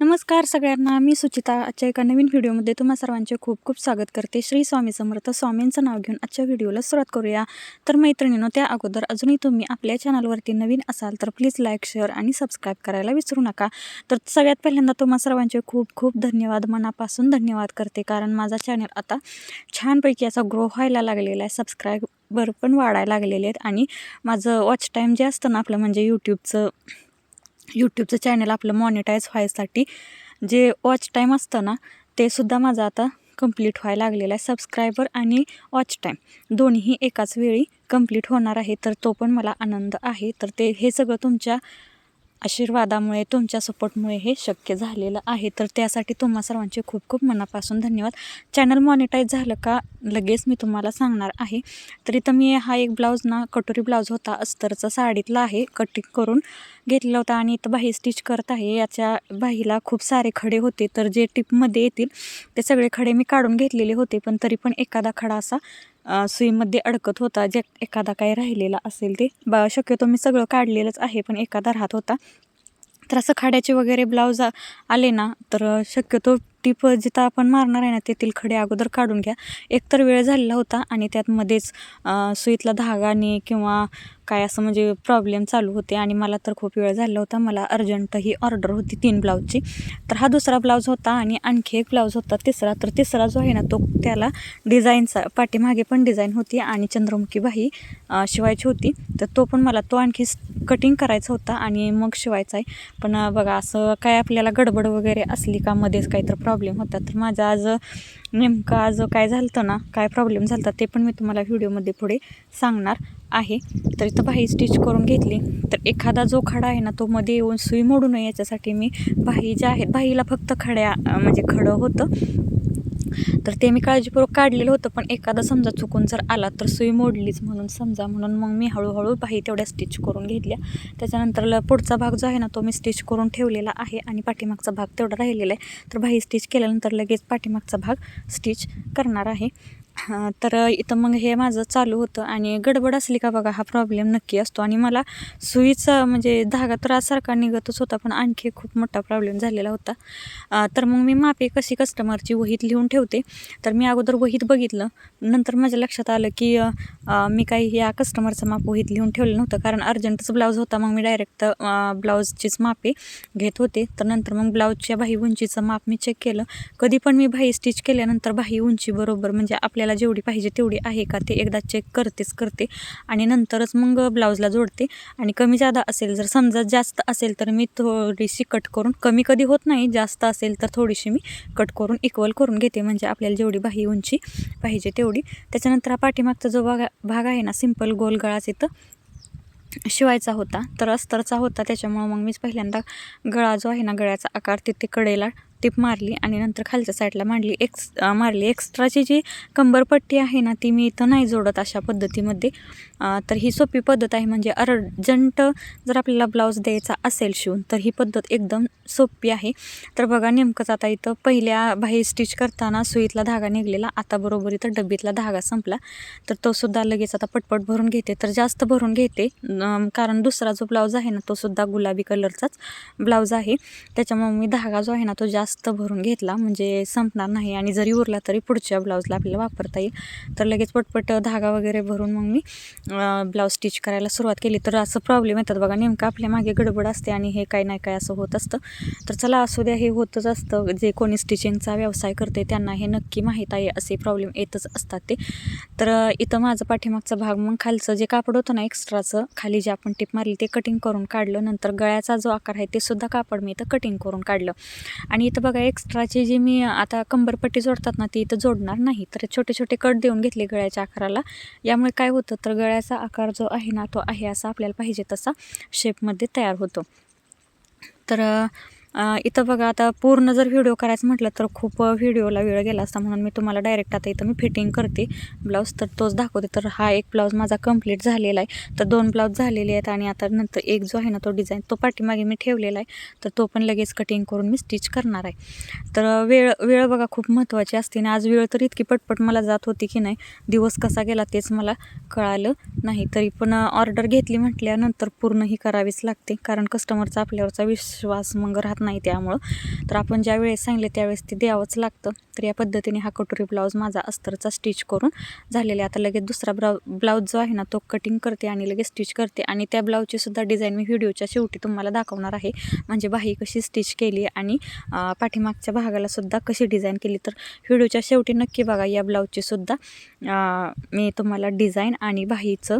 नमस्कार सगळ्यांना मी सुचिता. आजच्या एका नवीन व्हिडिओमध्ये तुम्हा सर्वांचे खूप खूप स्वागत करते. श्री स्वामी समर्थ स्वामींचं नाव घेऊन आजच्या व्हिडिओला सुरुवात करूया. तर मैत्रिणींनो त्या अगोदर अजूनही तुम्ही आपल्या चॅनलवरती नवीन असाल तर प्लीज लाईक शेअर आणि सबस्क्राईब करायला विसरू नका. तर सगळ्यात पहिल्यांदा तुम्हा सर्वांचे खूप खूप धन्यवाद. मनापासून धन्यवाद करते. कारण माझा चॅनल आता छानपैकी असा ग्रो व्हायला लागलेला आहे. सबस्क्राईबर पण वाढायला लागलेले आहेत. आणि माझं वॉच टाईम जे असतं ना आपलं म्हणजे यूट्यूबचं यूट्यूबचं चॅनल आपलं मॉनिटाईज व्हायसाठी जे वॉच टाईम असतं ना ते सुद्धा माझं आता कंप्लीट व्हायला लागलेलं आहे. सबस्क्रायबर आणि वॉच टाईम दोन्हीही एकाच वेळी कंप्लीट होणार आहे तर तो पण मला आनंद आहे. तर ते हे सगळं तुमच्या आशीर्वादामुळे तुमच्या सपोर्टमुळे हे शक्य झालेलं आहे. तर त्यासाठी तुम्हा सर्वांचे खूप खूप मनापासून धन्यवाद. चॅनल मॉनिटाईज झालं का? लगेच मी तुम्हाला सांगणार आहे. तर इथं मी हा एक ब्लाऊज ना कटोरी ब्लाऊज होता अस्तरचा साडीतला आहे. कटिंग करून घेतला होता आणि इथं बाही स्टिच करत आहे. याच्या बाहीला खूप सारे खडे होते. तर जे टिपमध्ये येतील ते सगळे खडे मी काढून घेतलेले होते. पण तरी पण एखादा खडा असा सुईमध्ये अडकत होता. जे एखादा काही राहिलेला असेल ते. बा शक्यतो मी सगळं काढलेलंच आहे पण एखादा राहत होता. तर असं खाड्याचे वगैरे ब्लाऊज आले ना तर शक्यतो टीप जिथं आपण मारणार आहे ना तेथील खडे अगोदर काढून घ्या. एकतर वेळ झालेला होता आणि त्यात मध्येच सुईतला धागाने किंवा काय असं म्हणजे प्रॉब्लेम चालू होते आणि मला तर खूप वेळ झाला होता. मला अर्जंट ही ऑर्डर होती तीन ब्लाऊजची. तर हा दुसरा ब्लाऊज होता आणि आणखी एक ब्लाऊज होता तिसरा. तर तिसरा जो आहे ना तो त्याला डिझाईनचा पाठीमागे पण डिझाईन होती आणि चंद्रमुखी बाही शिवायची होती. तर तो पण मला तो आणखी कटिंग करायचा होता आणि मग शिवायचा आहे. पण बघा असं काय आपल्याला गडबड वगैरे असली का मध्येच काही तर प्रॉब्लेम प्रॉब्लेम होता. तर माझं आज नेमकं आज काय झालं होतं ना काय प्रॉब्लेम झाला होता ते पण मी तुम्हाला व्हिडिओमध्ये पुढे सांगणार आहे. तर इथं बाही स्टिच करून घेतली. तर एखादा जो खडा आहे ना तो मध्ये येऊन सुई मोडू नये याच्यासाठी मी बाही ज्या आहेत बाहीला फक्त खड्या म्हणजे खडं होतं. तर ते मी काळजीपूर्वक काढलेलं होतं पण एखादा समजा चुकून जर आला तर सुई मोडलीच म्हणून समजा म्हणून मग मी हळूहळू बाही तेवढ्या स्टिच करून घेतल्या. त्याच्यानंतर ल- पुढचा भाग जो आहे ना तो मी स्टिच करून ठेवलेला आहे आणि पाठीमागचा भाग तेवढा राहिलेला आहे. तर बाही स्टिच केल्यानंतर लगेच पाठीमागचा भाग स्टिच करणार आहे. तर इथं मग हे माझं चालू होतं आणि गडबड असली का बघा हा प्रॉब्लेम नक्की असतो. आणि मला सुईचा म्हणजे धागा त्रासारखा निघतच होता पण आणखी खूप मोठा प्रॉब्लेम झालेला होता. तर मग मी मापे कशी कस्टमरची वहीत लिहून ठेवते. तर मी अगोदर वहीत बघितलं. नंतर माझ्या लक्षात आलं की मी काही या कस्टमरचं माप वहीत लिहून ठेवलं नव्हतं. कारण अर्जंटच ब्लाऊज होता मग मी डायरेक्ट ब्लाऊजचीच मापे घेत होते. तर नंतर मग ब्लाऊजच्या बाही उंचीचं माप मी चेक केलं. कधी पण मी बाही स्टिच केल्यानंतर बाही उंची बरोबर म्हणजे आपल्याला जेवढी पाहिजे तेवढी आहे का ते एकदा चेक करतेच करते आणि नंतरच मग ब्लाऊजला जोडते. आणि कमी जादा असेल जर समजा जास्त असेल तर मी थोडीशी कट करून कमी कधी होत नाही जास्त असेल तर थोडीशी मी कट करून इक्वल करून घेते. म्हणजे आपल्याला जेवढी बाही उंची पाहिजे तेवढी. त्याच्यानंतर हा पाठीमागचा जो भाग भाग आहे ना सिंपल गोल गळाच इथं शिवायचा होता. तर अस्तरचा होता. त्याच्यामुळं मग मीच पहिल्यांदा गळा जो आहे ना गळ्याचा आकार तिथे कडेला टिप मारली आणि नंतर खालच्या साईडला मांडली. एक्स मारली. एक्स्ट्राची जी कंबरपट्टी आहे ना ती मी इथं नाही जोडत अशा पद्धतीमध्ये. तर ही सोपी पद्धत आहे. म्हणजे अर्जंट जर आपल्याला ब्लाऊज द्यायचा असेल शिवून तर ही पद्धत एकदम सोपी आहे. तर बघा नेमकंच आता इथं पहिल्या बाही स्टिच करताना सुईतला धागा निघलेला. आता बरोबर इथं डब्बीतला धागा संपला. तर तो सुद्धा लगेच आता पटपट भरून घेते. तर जास्त भरून घेते. कारण दुसरा जो ब्लाऊज आहे ना तो सुद्धा गुलाबी कलरचाच ब्लाऊज आहे. त्याच्यामुळे मी धागा जो आहे ना तो जास्त भरून घेतला म्हणजे संपणार नाही. आणि जरी उरला तरी पुढच्या ब्लाऊजला आपल्याला वापरता येईल. तर लगेच पटपट धागा वगैरे भरून मग मी ब्लाऊज स्टिच करायला सुरुवात केली. तर असं प्रॉब्लेम येतात बघा नेमकं आपल्या मागे गडबड असते आणि हे काय नाही काय असं होत असतं. तर चला असू द्या हे होतच असतं. जे कोणी स्टिचिंगचा व्यवसाय करते त्यांना हे नक्की माहीत आहे असे प्रॉब्लेम येतच असतात ते. तर इथं माझं पाठीमागचा भाग मग खालचं जे कापड होतं ना एक्स्ट्राचं खाली जे आपण टिप मारली ते कटिंग करून काढलं. नंतर गळ्याचा जो आकार आहे ते सुद्धा कापड मी इथं कटिंग करून काढलं. आणि इथं बघा एक्स्ट्राची जी मी आता कंबरपट्टी जोडतात ना ती इथं जोडणार नाही. तर छोटे छोटे कट देऊन घेतले गळ्याच्या आकाराला. यामुळे काय होतं तर गळ्याचा आकार जो आहे ना तो आहे असा आपल्याला पाहिजे तसा शेपमध्ये तयार होतो. तर इथं बघा आता पूर्ण जर व्हिडिओ करायचं म्हटलं तर खूप व्हिडिओला वेळ गेला असता म्हणून मी तुम्हाला डायरेक्ट आता इथं मी फिटिंग करते. ब्लाऊज तर तोच दाखवते. तर हा एक ब्लाऊज माझा कंप्लीट झालेला आहे. तर दोन ब्लाऊज झालेले आहेत आणि आता नंतर एक जो आहे ना तो डिझाईन तो पाठीमागे मी ठेवलेला आहे. तर तो पण लगेच कटिंग करून मी स्टिच करणार आहे. तर वेळ वेळ बघा खूप महत्त्वाची असते आणि आज वेळ तर इतकी पटपट मला जात होती की नाही दिवस कसा गेला तेच मला कळालं नाही. तरी पण ऑर्डर घेतली म्हटल्यानंतर पूर्ण ही करावीच लागते. कारण कस्टमरचा आपल्यावरचा विश्वास मग राहत. राहत नाही त्यामुळं. तर आपण ज्या वेळेस सांगितले त्यावेळेस ते द्यावंच लागतं. तर या पद्धतीने हा कटोरी ब्लाऊज माझा अस्तरचा स्टिच करून झालेला आहे. आता लगेच दुसरा ब्लाउ ब्लाऊज जो आहे ना तो कटिंग करते आणि लगेच स्टिच करते. आणि त्या ब्लाऊजची सुद्धा डिझाईन मी व्हिडिओच्या शेवटी तुम्हाला दाखवणार आहे. म्हणजे बाही कशी स्टिच केली आणि पाठीमागच्या भागाला सुद्धा कशी डिझाईन केली. तर व्हिडिओच्या शेवटी नक्की बघा या ब्लाऊजची सुद्धा मी तुम्हाला डिझाईन आणि बाहीचं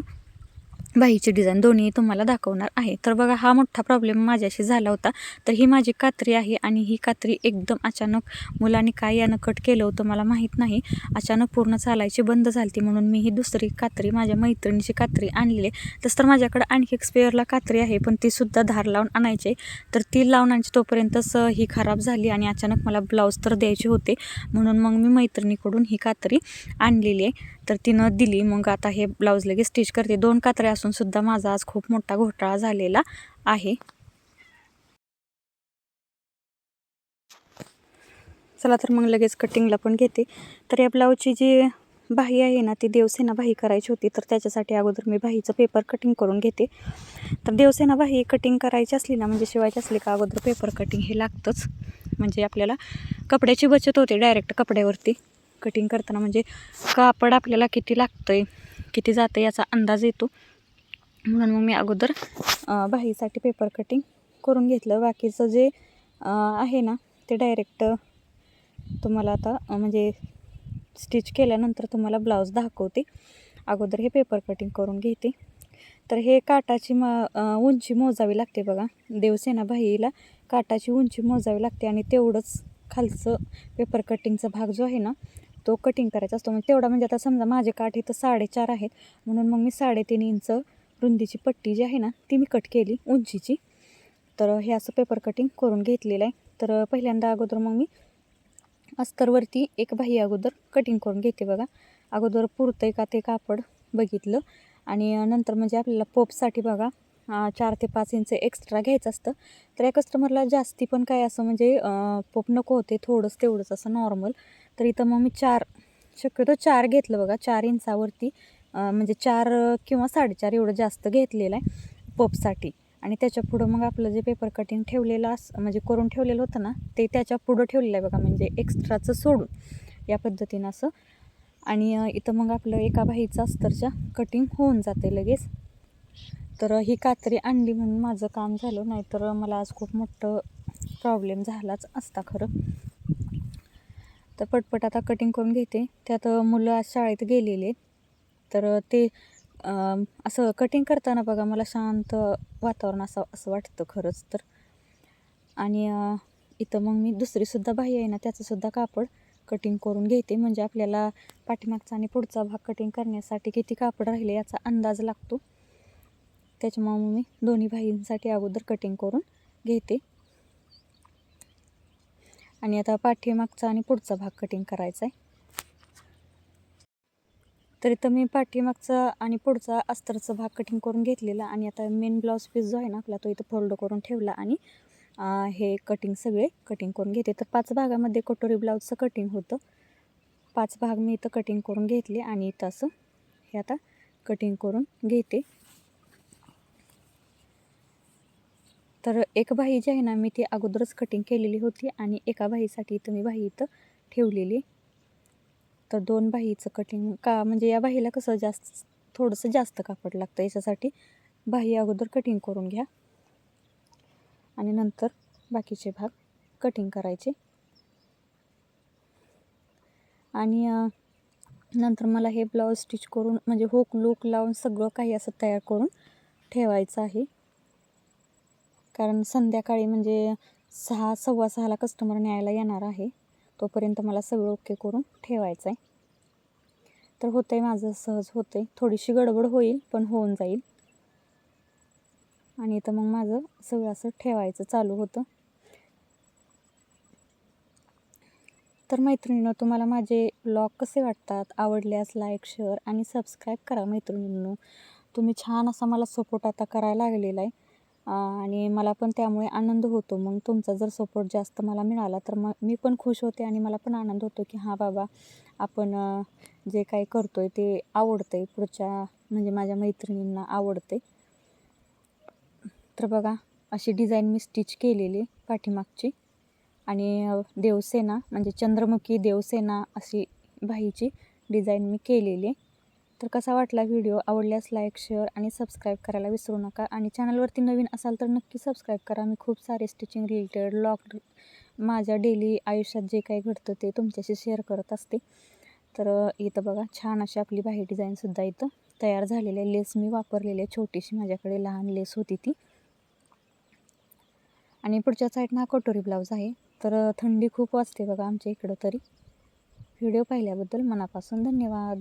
बाहीची डिझाईन दोन्ही तुम्हाला दाखवणार आहे. तर बघा हा मोठा प्रॉब्लेम माझ्याशी झाला होता. तर ही माझी कात्री आहे आणि ही कात्री एकदम अचानक मुलांनी काय यानं कट केलं होतं मला माहीत नाही. अचानक पूर्ण चालायची बंद झाली म्हणून मी ही दुसरी कात्री माझ्या मैत्रिणीची कात्री आणलेली आहे. तसं तर माझ्याकडे आणखी एक स्पेअरला कात्री आहे पण ती सुद्धा धार लावून आणायची. तर ती लावून आणायची तोपर्यंतच ही खराब झाली आणि अचानक मला ब्लाऊज तर द्यायचे होते. म्हणून मग मी मैत्रिणीकडून ही कात्री आणलेली आहे. तर तिनं दिली. मग आता हे ब्लाऊज लगेच स्टिच करते. दोन कात्रे असून सुद्धा माझा आज खूप मोठा घोटाळा झालेला आहे. चला तर मग लगेच कटिंगला पण घेते. तर या ब्लाऊजची जी बाही आहे ना ती देवसेना बाही करायची होती. तर त्याच्यासाठी अगोदर मी बाहीचं पेपर कटिंग करून घेते. तर देवसेना बाही कटिंग करायची असली ना म्हणजे शिवायची असली का अगोदर पेपर कटिंग हे लागतंच. म्हणजे आपल्याला कपड्याची बचत होते डायरेक्ट कपड्यावरती. कटिंग करताना म्हणजे कापड आपल्याला किती लागतं आहे किती जातं याचा अंदाज येतो. म्हणून मग मी अगोदर बाहीसाठी पेपर कटिंग करून घेतलं. बाकीचं जे आहे ना ते डायरेक्ट तुम्हाला आता म्हणजे स्टिच केल्यानंतर तुम्हाला ब्लाऊज दाखवते. अगोदर हे पेपर कटिंग करून घेते. तर हे काटाची म उंची मोजावी लागते बघा. देवसेना बाहीला काटाची उंची मोजावी लागते आणि तेवढंच खालचं पेपर कटिंगचा भाग जो आहे ना तो कटिंग करायचा असतो. मग तेवढा म्हणजे आता समजा माझे काठ इथं साडेचार आहेत. म्हणून मग मी साडेतीन इंच रुंदीची पट्टी जी आहे ना ती मी कट केली उंचीची. तर हे असं पेपर कटिंग करून घेतलेलं आहे. तर पहिल्यांदा अगोदर मग मी अस्तरवरती एक बाही अगोदर कटिंग करून घेते बघा. अगोदर पुरतं आहे का ते कापड बघितलं. आणि नंतर म्हणजे आपल्याला पोपसाठी बघा चार ते पाच इंच एक्स्ट्रा घ्यायचं असतं. तर या कस्टमरला जास्ती पण काय असं म्हणजे पोप नको होते थोडंच तेवढंच असं नॉर्मल तर इथं मग मी चार शक्यतो चार घेतलं बघा चार इंचावरती म्हणजे चार किंवा साडेचार एवढं जास्त घेतलेलं आहे पोपसाठी आणि त्याच्या पुढं मग आपलं जे पेपर कटिंग ठेवलेलं अस म्हणजे करून ठेवलेलं होतं ना ते त्याच्या पुढं ठेवलेलं आहे बघा म्हणजे एक्स्ट्राचं सोडून. या पद्धतीनं असं. आणि इथं मग आपलं एका बाहीचं अस्तरच्या कटिंग होऊन जाते लगेच. तर ही कात्री आणली म्हणून माझं काम झालं. नाहीतर मला आज खूप मोठं प्रॉब्लेम झालाच असता खरं. तर पटपट आता कटिंग करून घेते. त्यात मुलं आज शाळेत गेलेले आहेत. तर ते असं कटिंग करताना बघा मला शांत वातावरण असं असं वाटतं खरंच तर. आणि इथं मग मी दुसरीसुद्धा बाही आहे ना त्याचंसुद्धा कापड कटिंग करून घेते. म्हणजे आपल्याला पाठीमागचा आणि पुढचा भाग कटिंग करण्यासाठी किती कापड राहिले याचा अंदाज लागतो. त्याच्यामुळे मग मी दोन्ही भाईंसाठी अगोदर कटिंग करून घेते. आणि आता पाठीमागचा आणि पुढचा भाग कटिंग करायचा आहे. तर इथं मी पाठीमागचा आणि पुढचा अस्तरचा भाग कटिंग करून घेतलेला आणि आता मेन ब्लाऊज पीस जो आहे ना आपला तो इथं फोल्ड करून ठेवला आणि हे कटिंग सगळे कटिंग करून घेते. तर पाच भागामध्ये कटोरी ब्लाऊजचं कटिंग होतं. पाच भाग मी इथं कटिंग करून घेतले आणि इथं असं हे आता कटिंग करून घेते. तर एक बाही जी आहे ना मी ती अगोदरच कटिंग केलेली होती आणि एका बाहीसाठी इथं मी बाही इथं ठेवलेली. तर दोन बाहीचं कटिंग का म्हणजे या बाहीला कसं जास्त थोडंसं जास्त कापड लागतं याच्यासाठी. बाही अगोदर कटिंग करून घ्या. आणि नंतर बाकीचे भाग कटिंग करायचे. आणि नंतर मला हे ब्लाऊज स्टिच करून म्हणजे हुक लूक लावून सगळं काही असं तयार करून ठेवायचं आहे. कारण संध्याकाळी म्हणजे सहा सव्वा सहाला कस्टमर न्यायला येणार आहे. तोपर्यंत मला सगळं ओके करून ठेवायचं आहे तर होतं आहे माझं सहज होतं आहे थोडीशी गडबड होईल पण होऊन जाईल. आणि इथं मग माझं सगळं असं ठेवायचं चालू होतं. तर मैत्रिणींनो तुम्हाला माझे ब्लॉग कसे वाटतात? आवडल्यास लाईक शेअर आणि सबस्क्राईब करा मैत्रिणींनो. तुम्ही छान असा मला सपोर्ट आता करायला लागलेला आहे आणि मला पण त्यामुळे आनंद होतो. मग तुमचा जर सपोर्ट जास्त मला मिळाला तर मग मी पण खुश होते आणि मला पण आनंद होतो की हां बाबा आपण जे काही करतो आहे ते आवडतं आहे पुढच्या म्हणजे माझ्या मैत्रिणींना आवडते तर बघा अशी डिझाईन मी स्टिच केलेली पाठीमागची. आणि देवसेना म्हणजे चंद्रमुखी देवसेना अशी बाहीची डिझाईन मी केलेली. तर कसा वाटला व्हिडिओ? आवडल्यास लाईक शेअर आणि सबस्क्राईब करायला विसरू नका. आणि चॅनलवरती नवीन असाल तर नक्की सबस्क्राईब करा. मी खूप सारे स्टिचिंग रिलेटेड लॉक माझ्या डेली आयुष्यात जे काही घडतं ते तुमच्याशी शेअर करत असते. तर इथं बघा छान अशी आपली बाही डिझाईनसुद्धा इथं तयार झालेले लेस मी वापरलेली आहे. छोटीशी माझ्याकडे लहान लेस होती ती. आणि पुढच्या साईडनं हा कटोरी ब्लाऊज आहे. तर थंडी खूप वाजते बघा आमच्या इकडं तरी. व्हिडिओ पाहिल्याबद्दल मनापासून धन्यवाद.